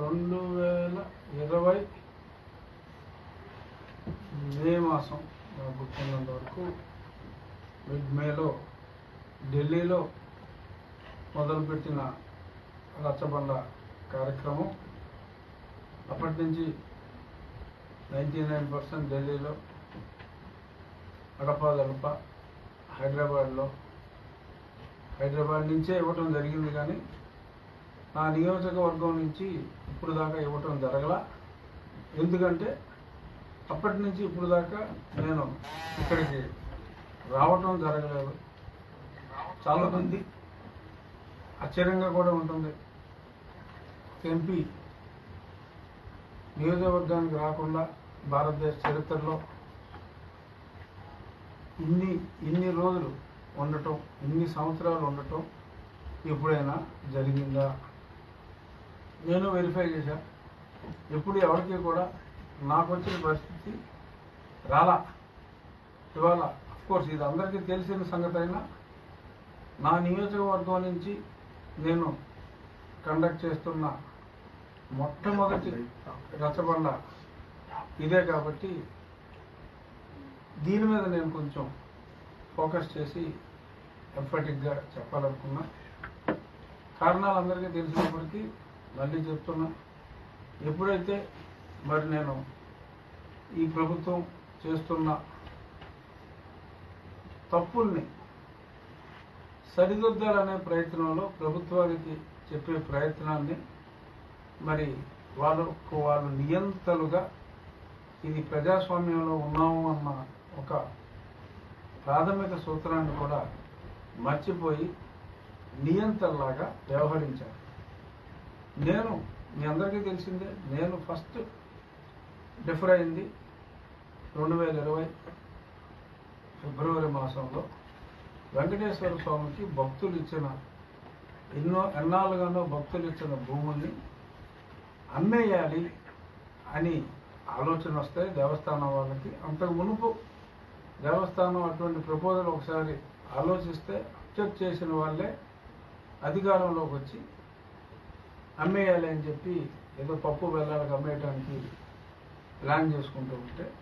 రెండు వేల ఇరవై మే మాసం గుర్తున్నంత వరకు మిడ్ మేలో ఢిల్లీలో మొదలుపెట్టిన రచ్చబండ కార్యక్రమం. అప్పటి నుంచి నైంటీ నైన్ పర్సెంట్ ఢిల్లీలో అడపాదడప హైదరాబాద్లో. హైదరాబాద్ నుంచే ఇవ్వటం జరిగింది కానీ నా నియోజకవర్గం నుంచి ఇప్పుడు దాకా ఇవ్వటం జరగల. ఎందుకంటే అప్పటి నుంచి ఇప్పుడు దాకా నేను ఇక్కడికి రావటం జరగలేదు. చాలా మంది ఆశ్చర్యంగా కూడా ఉంటుంది. ఎంపీ నియోజకవర్గానికి రాకుండా భారతదేశ చరిత్రలో ఇన్ని ఇన్ని రోజులు ఉండటం ఇన్ని సంవత్సరాలు ఉండటం ఎప్పుడైనా జరిగిందా? నేను వెరిఫై చేశా. ఎప్పుడు ఎవరికి కూడా నాకు వచ్చిన పరిస్థితి రాలా. ఇవాళ కోర్స్ ఇది అందరికీ తెలిసిన సంగతి అయినా నా నియోజకవర్గం నుంచి నేను కండక్ట్ చేస్తున్న మొట్టమొదటి రచ్చబండ ఇదే కాబట్టి దీని మీద నేను కొంచెం ఫోకస్ చేసి ఎంఫటిక్గా చెప్పాలనుకున్నా. కారణాలు అందరికీ తెలిసినప్పటికీ మళ్ళీ చెప్తున్నా. ఎప్పుడైతే మరి నేను ఈ ప్రభుత్వం చేస్తున్న తప్పుల్ని సరిదిద్దాలనే ప్రయత్నంలో ప్రభుత్వానికి చెప్పే ప్రయత్నాన్ని మరి వాళ్ళకు వాళ్ళు నియంతలుగా ఇది ప్రజాస్వామ్యంలో ఉన్నాము అన్న ఒక ప్రాథమిక సూత్రాన్ని కూడా మర్చిపోయి నియంతల్లాగా వ్యవహరించారు. నేను మీ అందరికీ తెలిసిందే నేను ఫస్ట్ డిఫర్ అయింది రెండు వేల ఇరవై ఫిబ్రవరి మాసంలో. వెంకటేశ్వర స్వామికి భక్తులు ఇచ్చిన ఎన్నో ఎన్నాళ్ళుగానో భక్తులు ఇచ్చిన భూముల్ని అమ్మేయాలి అని ఆలోచన వస్తే దేవస్థానం వాళ్ళకి అంతకు మునుపు దేవస్థానం అటువంటి ప్రపోజల్ ఒకసారి ఆలోచిస్తే అబ్జెక్ట్ చేసిన వాళ్ళే అధికారంలోకి వచ్చి అమ్మేయాలి అని చెప్పి ఏదో పప్పు బెల్లాలకు అమ్మేయడానికి ప్లాన్ చేసుకుంటూ ఉంటే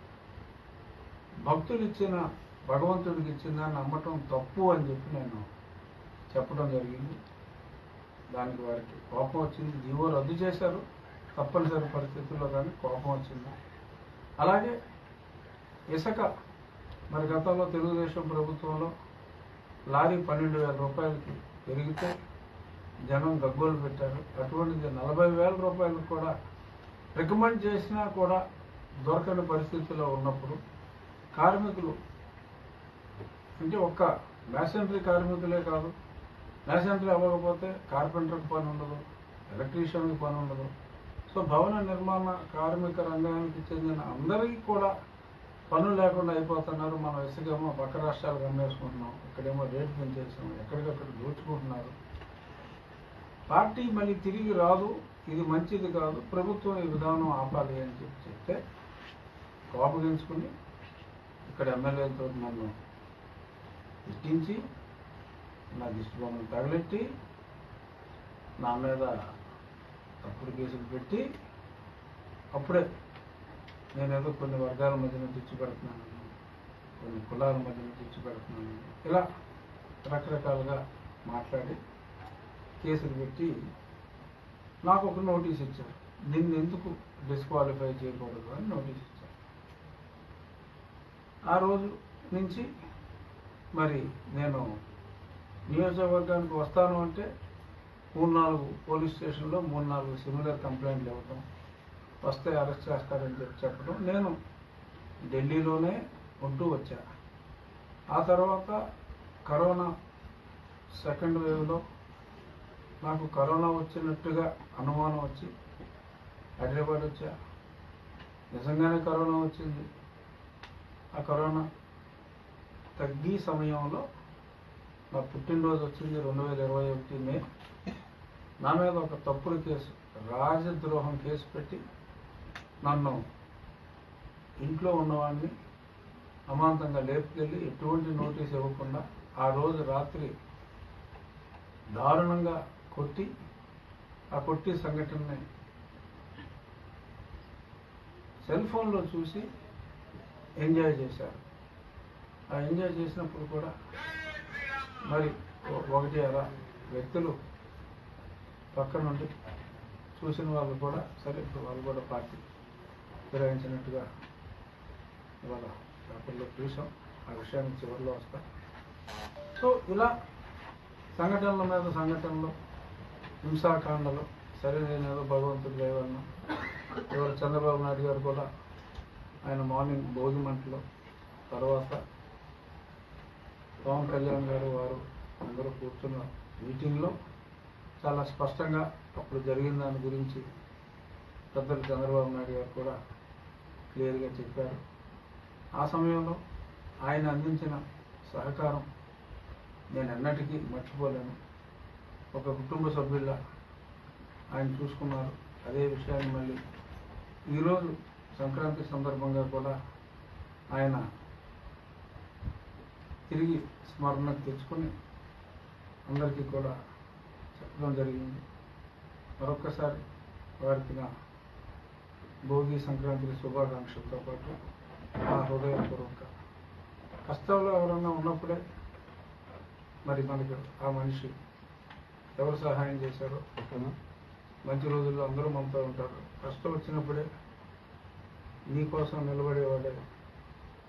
భక్తులు ఇచ్చిన భగవంతుడికి ఇచ్చిన నమ్మటం తప్పు అని చెప్పి నేను చెప్పడం జరిగింది. దానికి వారికి కోపం వచ్చింది. జీవో రద్దు చేశారు. తప్పనిసరి పరిస్థితుల్లో కానీ కోపం వచ్చింది. అలాగే ఇసుక మరి గతంలో తెలుగుదేశం ప్రభుత్వంలో లారీ పన్నెండు వేల రూపాయలకి పెరిగితే జనం గగ్గోలు పెట్టారు. అటువంటిది నలభై వేల రూపాయలు కూడా రికమెండ్ చేసినా కూడా దొరకని పరిస్థితిలో ఉన్నప్పుడు కార్మికులు అంటే ఒక్క మ్యాసెంటరీ కార్మికులే కాదు మ్యాసెంటరీ అవ్వకపోతే కార్పెంటర్కి పని ఉండదు ఎలక్ట్రీషియన్కి పని ఉండదు. సో భవన నిర్మాణ కార్మిక రంగానికి చెందిన అందరికీ కూడా పనులు లేకుండా అయిపోతున్నారు. మనం ఇసుకేమో పక్క రాష్ట్రాలకు అమ్మేసుకుంటున్నాం ఇక్కడేమో రేటు పెంచేసాం ఎక్కడికక్కడ దోచుకుంటున్నారు. పార్టీ మళ్ళీ తిరిగి రాదు ఇది మంచిది కాదు ప్రభుత్వం ఈ విధానం ఆపాలి అని చెప్పి చెప్తే కోపగించుకుని ఇక్కడ ఎమ్మెల్యేలతో నన్ను ఎక్కించి నా దిష్టి బొమ్మను తగలెట్టి నా మీద తప్పుడు కేసులు పెట్టి అప్పుడే నేనేదో కొన్ని వర్గాల మధ్యన తెచ్చి పెడుతున్నాను కొన్ని కులాల మధ్యన తెచ్చి పెడుతున్నాను ఇలా రకరకాలుగా మాట్లాడి కేసులు పెట్టి నాకు ఒక నోటీస్ ఇచ్చారు. నిన్ను ఎందుకు డిస్క్వాలిఫై చేయకూడదు అని నోటీస్ ఇచ్చారు. ఆ రోజు నుంచి మరి నేను నియోజకవర్గానికి వస్తాను అంటే మూడు నాలుగు పోలీస్ స్టేషన్లో మూడు నాలుగు సిమిలర్ కంప్లైంట్లు ఇవ్వటం వస్తే అరెస్ట్ చేస్తారని చెప్పి చెప్పడం నేను ఢిల్లీలోనే ఉంటూ వచ్చా. ఆ తర్వాత కరోనా సెకండ్ వేవ్లో నాకు కరోనా వచ్చినట్టుగా అనుమానం వచ్చి హైదరాబాద్ వచ్చా. నిజంగానే కరోనా వచ్చింది. ఆ కరోనా తగ్గి సమయంలో నా పుట్టినరోజు వచ్చింది రెండు వేల ఇరవై ఒకటి మే. నా మీద ఒక తప్పుడు కేసు రాజద్రోహం కేసు పెట్టి నన్ను ఇంట్లో ఉన్నవాడిని అమాంతంగా లేపుకెళ్ళి ఎటువంటి నోటీస్ ఇవ్వకుండా ఆ రోజు రాత్రి దారుణంగా కొట్టి ఆ కొట్టి సంఘటనని సెల్ ఫోన్లో చూసి ఎంజాయ్ చేశారు. ఆ ఎంజాయ్ చేసినప్పుడు కూడా మరి ఒకటి అలా వ్యక్తులు పక్క నుండి చూసిన వాళ్ళు కూడా సరే ఇప్పుడు వాళ్ళు కూడా పార్టీ ఫిరాయించినట్టుగా ఇవాళ పేపర్లో చూసాం. ఆ విషయాన్ని చివరిలో వస్తాం. సో ఇలా సంఘటనల మీద సంఘటనలు హింసాకాండలు సరే భగవంతుడి దైవన్నా ఎవరు చంద్రబాబు నాయుడు గారు కూడా ఆయన మార్నింగ్ భోగి మంటలో తర్వాత పవన్ కళ్యాణ్ గారు వారు అందరూ కూర్చున్న మీటింగ్లో చాలా స్పష్టంగా అప్పుడు జరిగిన దాని గురించి పెద్దలు చంద్రబాబు నాయుడు గారు కూడా క్లియర్గా చెప్పారు. ఆ సమయంలో ఆయన అందించిన సహకారం నేను ఎన్నటికీ మర్చిపోలేను. ఒక కుటుంబ సభ్యుల ఆయన చూసుకున్నారు. అదే విషయాన్ని మళ్ళీ ఈరోజు సంక్రాంతి సందర్భంగా కూడా ఆయన తిరిగి స్మరణకు తెచ్చుకొని అందరికీ కూడా చెప్పడం జరిగింది. మరొక్కసారి వారికి నా భోగి సంక్రాంతి శుభాకాంక్షలతో పాటు నా హృదయపూర్వక కష్టంలో ఎవరన్నా ఉన్నప్పుడే మరి మనకు ఆ మనిషి ఎవరు సహాయం చేశారో? మంచి రోజుల్లో అందరూ మనతో ఉంటారు. కష్టం వచ్చినప్పుడే నీ కోసం నిలబడేవాడే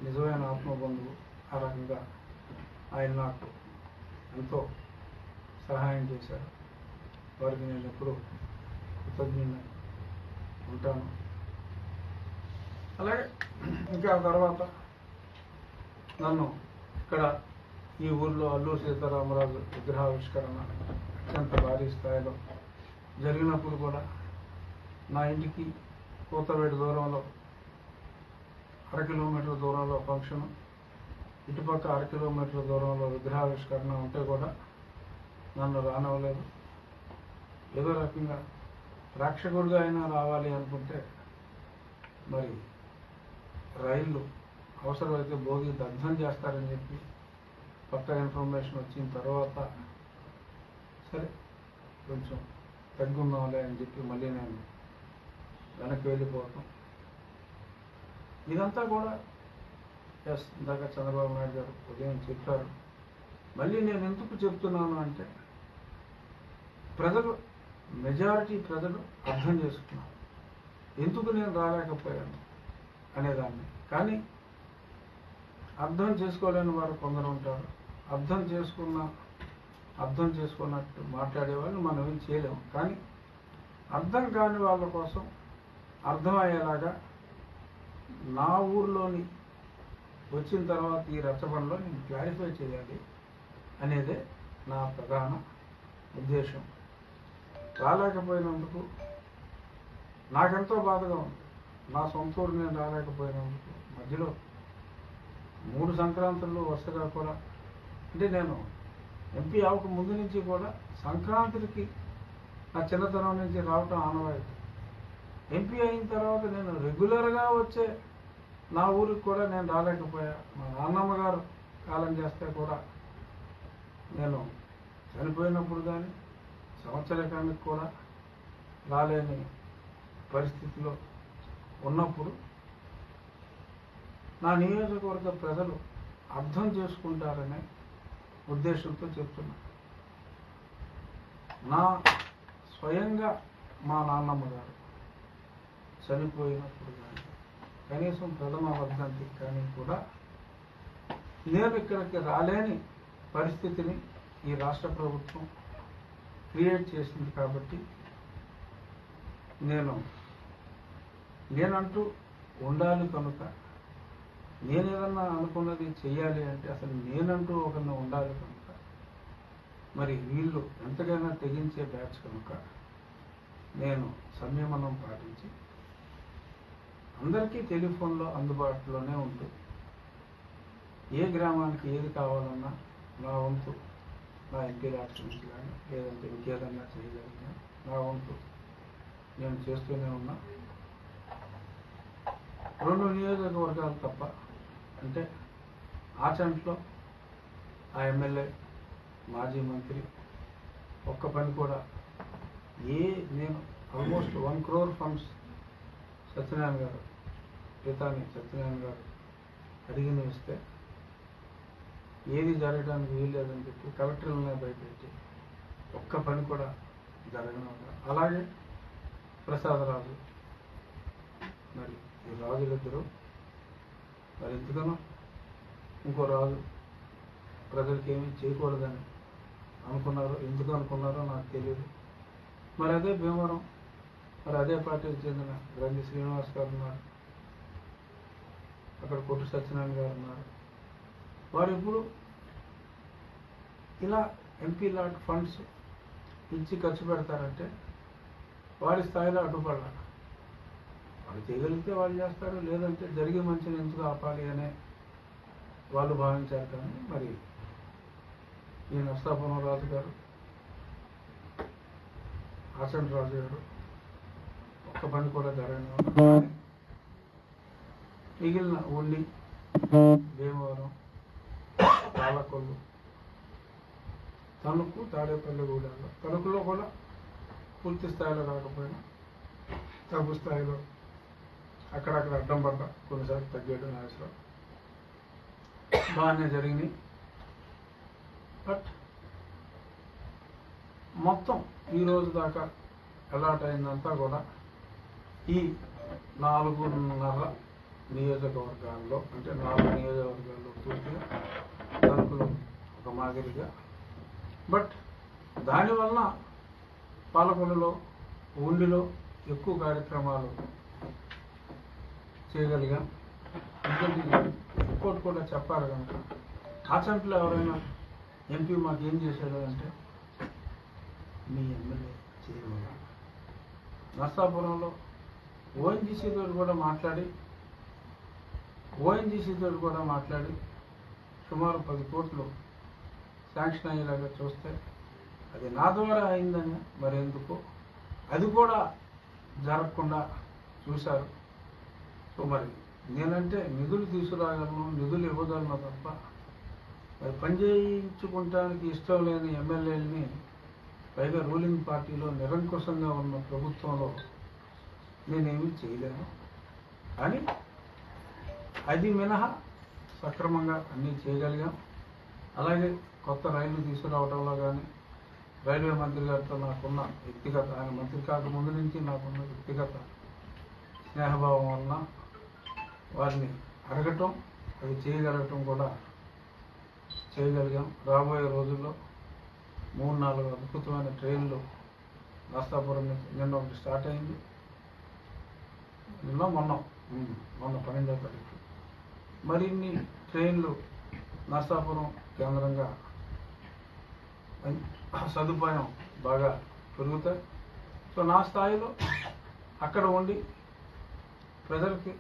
నిజమైన ఆత్మబంధువు. ఆ రకంగా ఆయన నాకు ఎంతో సహాయం చేశారు. వారికి నేను ఎప్పుడూ కృతజ్ఞుని ఉంటాను. అలాగే ఇంకా తర్వాత నన్ను ఇక్కడ ఈ ఊర్లో అల్లూరు సీతారామరాజు విగ్రహావిష్కరణ అత్యంత భారీ స్థాయిలో జరిగినప్పుడు కూడా నా ఇంటికి కూతవేడి దూరంలో అర కిలోమీటర్ దూరంలో ఫంక్షన్ ఇటుపక్క అర కిలోమీటర్ దూరంలో విగ్రహావిష్కరణ ఉంటే కూడా నన్ను రానివ్వలేదు. ఏదో రకంగా ప్రేక్షకుడిగా అయినా రావాలి అనుకుంటే మరి రైళ్ళు అవసరమైతే భోగి దగ్ధం చేస్తారని చెప్పి కొత్త ఇన్ఫర్మేషన్ వచ్చిన తర్వాత సరే కొంచెం తగ్గున్నాంలే అని చెప్పి మళ్ళీ నేను వెనక్కి వెళ్ళిపోతాం. ఇదంతా కూడా ఎస్ ఇందాక చంద్రబాబు నాయుడు గారు ఉదయం చెప్పారు. మళ్ళీ నేను ఎందుకు చెప్తున్నాను అంటే ప్రజలు మెజారిటీ ప్రజలు అర్థం చేసుకున్నారు. ఎందుకు నేను రాలేకపోయాను అనేదాన్ని. కానీ అర్థం చేసుకోలేని వారు కొందరు ఉంటారు. అర్థం చేసుకున్న అర్థం చేసుకున్నట్టు మాట్లాడేవాళ్ళు మనం ఏం చేయలేము. కానీ అర్థం కాని వాళ్ళ కోసం అర్థమయ్యేలాగా నా ఊర్లోని వచ్చిన తర్వాత ఈ రచ్చబండలో నేను క్లారిఫై చేయాలి అనేదే నా ప్రధాన ఉద్దేశం. రాలేకపోయినందుకు నాకెంతో బాధగా ఉంది. నా సొంత ఊరు నేను రాలేకపోయినందుకు. మధ్యలో మూడు సంక్రాంతుల్లో వరుసగా కూడా అంటే నేను ఎంపీ అవక ముందు నుంచి కూడా సంక్రాంతికి నా చిన్నతనం నుంచి రావటం ఆనవాయితీ. ఎంపీ అయిన తర్వాత నేను రెగ్యులర్గా వచ్చే నా ఊరికి కూడా నేను రాలేకపోయా. మా నాన్నమ్మ గారు కాలం చేస్తే కూడా నేను చనిపోయినప్పుడు కానీ సంవత్సరకానికి కూడా రాలేని పరిస్థితిలో ఉన్నప్పుడు నా నియోజకవర్గ ప్రజలు అర్థం చేసుకుంటారనే ఉద్దేశంతో చెప్తున్నా. నా స్వయంగా మా నాన్నమ్మ గారు చనిపోయినప్పుడు కానీ కనీసం ప్రథమ వర్ధంతి కానీ కూడా నేను ఇక్కడికి రాలేని పరిస్థితిని ఈ రాష్ట్ర ప్రభుత్వం క్రియేట్ చేసింది కాబట్టి నేను నేనంటూ ఉండాలి కనుక నేను ఏదన్నా అనుకున్నది చేయాలి అంటే అసలు నేనంటూ ఒకరిని ఉండాలి కనుక. మరి వీళ్ళు ఎంతకైనా తెగించే బ్యాచ్ కనుక నేను సంయమనం పాటించి అందరికీ టెలిఫోన్లో అందుబాటులోనే ఉంటుంది ఏ గ్రామానికి ఏది కావాలన్నా నా వంతు నా ఎంపీ రాష్ట్రం నుంచి కానీ లేదంటే ఇంకేదన్నా చేయగలిగినా నా వంతు నేను చేస్తూనే ఉన్నా. రెండు నియోజకవర్గాలు తప్ప అంటే ఆ చంట్లో ఆ ఎమ్మెల్యే మాజీ మంత్రి ఒక్క పని కూడా ఏ నేను almost one crore funds Satyanarayana గారు గీతాన్ని సత్యనారాయణ గారు అడిగిన ఇస్తే ఏది జరగడానికి వీల్లేదని చెప్పి కలెక్టర్లనే భయపెట్టి ఒక్క పని కూడా జరగను అలాగే ప్రసాదరాజు. మరి ఈ రాజులిద్దరూ మరి ఎందుకనో ఇంకో రాజు ప్రజలకి ఏమీ చేయకూడదని అనుకున్నారో ఎందుకు అనుకున్నారో నాకు తెలియదు. మరి అదే భీమవరం మరి అదే పార్టీకి చెందిన గ్రంథి శ్రీనివాస్ గారు ఉన్నారు. అక్కడ కొట్టు సత్యనారాయణ గారు ఉన్నారు. వారు ఇప్పుడు ఇలా ఎంపీ లాట్ ఫండ్స్ ఇచ్చి ఖర్చు పెడతారంటే వారి స్థాయిలో అడ్డుపడాలి. వాళ్ళు చేయగలిగితే వాళ్ళు చేస్తారు లేదంటే జరిగే మంచిని ఎందుకు ఆపాలి అనే వాళ్ళు భావించారు కానీ మరి ఈ నష్టాపురం రాజు గారు ఆచండ్ రాజు గారు ఒక్క పని కూడా జరగని మిగిలిన ఉండి భీమవరం పాలకొల్లు తణుకు తాడేపల్లిగూడెంలో తణుకులో కూడా పూర్తి స్థాయిలో రాకపోయినా తగ్గు స్థాయిలో అక్కడక్కడ అడ్డం పడ్డ కొన్నిసార్లు తగ్గేయడం నాయసరావు బాగానే జరిగినాయి. బట్ మొత్తం ఈ రోజు దాకా అలాట్ అయిందంతా కూడా ఈ నాలుగున్నర నియోజకవర్గాల్లో అంటే నాలుగు నియోజకవర్గాల్లో పూర్తిగా తలుపులు ఒక మాదిరిగా. బట్ దానివల్ల పాలకొల్లులో ఉండిలో ఎక్కువ కార్యక్రమాలు చేయగలిగాం. ఎందుకంటే రిపోర్ట్ కూడా చెప్పారు కనుక కాచంట్లో ఎవరైనా ఎంపీ మాకు ఏం చేశాడు అంటే మీ ఎమ్మెల్యే చేయగలరా నర్సాపురంలో ఓఎన్జీసీ తోటి కూడా మాట్లాడి ఓఎన్జీసీ తోటి కూడా మాట్లాడి సుమారు పది కోట్లు శాంక్షన్ అయ్యేలాగా చూస్తే అది నా ద్వారా అయిందని మరి అది కూడా జరగకుండా చూశారు. మరి నేనంటే నిధులు తీసుకురాగలను నిధులు ఇవ్వగలను తప్ప మరి పనిచేయించుకుంటానికి ఇష్టం లేని ఎమ్మెల్యేలని పైగా రూలింగ్ పార్టీలో నిరంకుశంగా ఉన్న ప్రభుత్వంలో నేనేమి చేయలేను. కానీ అది మినహా సక్రమంగా అన్నీ చేయగలిగాం. అలాగే కొత్త రైళ్ళు తీసుకురావడంలో కానీ రైల్వే మంత్రి గారితో నాకున్న వ్యక్తిగత ఆయన మంత్రి కాకముందు నుంచి నాకున్న వ్యక్తిగత స్నేహభావం వలన వారిని అడగటం అది చేయగలగటం కూడా చేయగలిగాం. రాబోయే రోజుల్లో మూడు నాలుగు అద్భుతమైన ట్రైన్లు నర్సాపురం నుంచి నిన్న ఒకటి స్టార్ట్ అయింది. నిన్న మొన్న మొన్న పన్నెండో తారీఖు. మరిన్ని ట్రైన్లు నర్సాపురం కేంద్రంగా సదుపాయం బాగా పెరుగుతాయి. సో నా స్థాయిలో అక్కడ ఉండి ప్రజలకి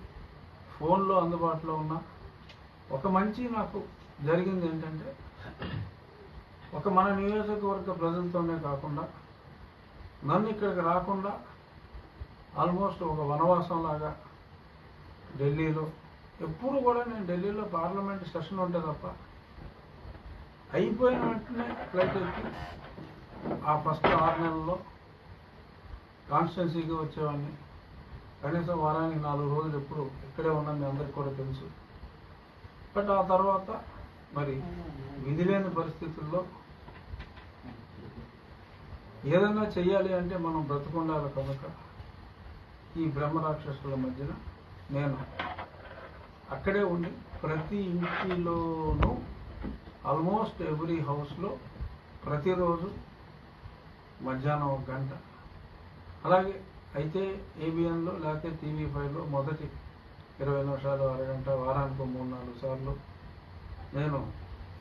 ఫోన్లో అందుబాటులో ఉన్న ఒక మంచి నాకు జరిగింది ఏంటంటే ఒక మన నియోజకవర్గ ప్రజలతోనే కాకుండా నన్ను ఇక్కడికి రాకుండా ఆల్మోస్ట్ ఒక వనవాసం లాగా ఢిల్లీలో ఎప్పుడు కూడా నేను ఢిల్లీలో పార్లమెంట్ సెషన్ ఉంటే తప్ప అయిపోయిన వెంటనే ఫ్లైట్ ఎక్కి ఆ ఫస్ట్ ఆరు నెలల్లో కాన్స్టిట్యున్సీకి వచ్చేవాడిని. కనీసం వారానికి నాలుగు రోజులు ఎప్పుడు ఇక్కడే ఉన్నాం మీ అందరికి కూడా తెలుసు. బట్ ఆ తర్వాత మరి విధి లేని పరిస్థితుల్లో ఏదైనా చెయ్యాలి అంటే మనం బ్రతకుండాలి కనుక ఈ బ్రహ్మ రాక్షసుల మధ్యన నేను అక్కడే ఉండి ప్రతి ఇంటిలోనూ ఆల్మోస్ట్ ఎవ్రీ హౌస్లో ప్రతిరోజు మధ్యాహ్నం ఒక గంట. అలాగే అయితే ఏబిఎన్లో లేకపోతే టీవీ ఫైవ్లో మొదటి ఇరవై నిమిషాలు అరగంట వారానికి మూడు నాలుగు సార్లు నేను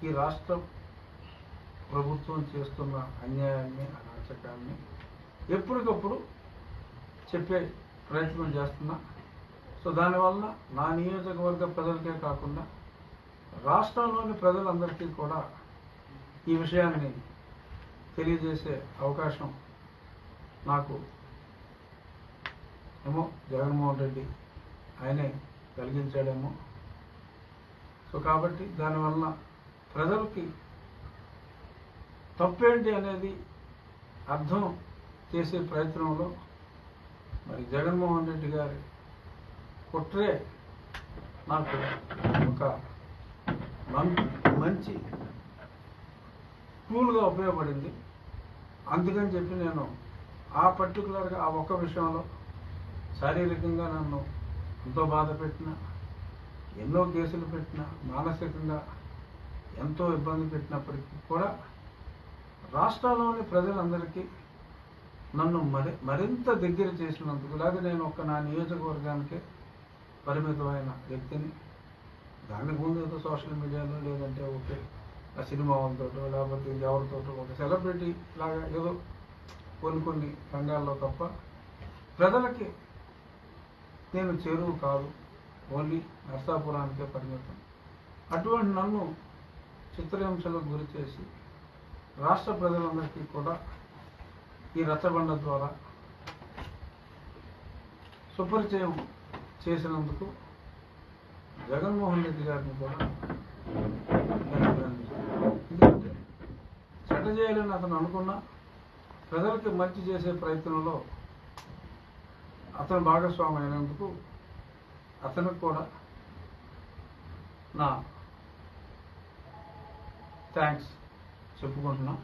ఈ రాష్ట్ర ప్రభుత్వం చేస్తున్న అన్యాయాన్ని అరాచకాన్ని ఎప్పటికప్పుడు చెప్పే ప్రయత్నం చేస్తున్నా. సో దానివల్ల నా నియోజకవర్గ ప్రజలకే కాకుండా రాష్ట్రంలోని ప్రజలందరికీ కూడా ఈ విషయాన్ని తెలియజేసే అవకాశం నాకు ఏమో జగన్మోహన్ రెడ్డి ఆయనే కలిగించాడేమో. సో కాబట్టి దానివల్ల ప్రజలకి తప్పేంటి అనేది అర్థం చేసే ప్రయత్నంలో మరి జగన్మోహన్ రెడ్డి గారి కుట్రే నాకు ఒక మం- మంచి టూల్గా ఉపయోగపడింది. అందుకని చెప్పి నేను ఆ పర్టికులర్గా ఆ ఒక్క విషయంలో శారీరకంగా నన్ను ఎంతో బాధ పెట్టిన ఎన్నో కేసులు పెట్టిన మానసికంగా ఎంతో ఇబ్బంది పెట్టినప్పటికీ కూడా రాష్ట్రంలోని ప్రజలందరికీ నన్ను మరి మరింత దగ్గర చేసినందుకు లేదా నేను ఒక నా నియోజకవర్గానికే పరిమితమైన వ్యక్తిని దానికి ముందు ఏదో సోషల్ మీడియాలో లేదంటే ఓకే ఆ సినిమా వాళ్ళతో లేకపోతే ఎవరితో ఒక సెలబ్రిటీ లాగా ఏదో కొన్ని కొన్ని రంగాల్లో తప్ప ప్రజలకి నేను చేరువు కాదు ఓన్లీ నర్సాపురానికే పరిమితం అటువంటి నన్ను చిత్రహింసలకు గురి చేసి రాష్ట్ర ప్రజలందరికీ కూడా ఈ రచ్చబండ ద్వారా సుపరిచయం చేసినందుకు జగన్మోహన్ రెడ్డి గారిని కూడా నేను అభినందిస్తున్నాను. ఎందుకంటే చెడ్డ చేయాలని అతను అనుకున్నా ప్రజలకి మంచి చేసే ప్రయత్నంలో అతను భాగస్వామి అయినందుకు అతనికి కూడా నా థ్యాంక్స్ చెప్పుకుంటున్నా.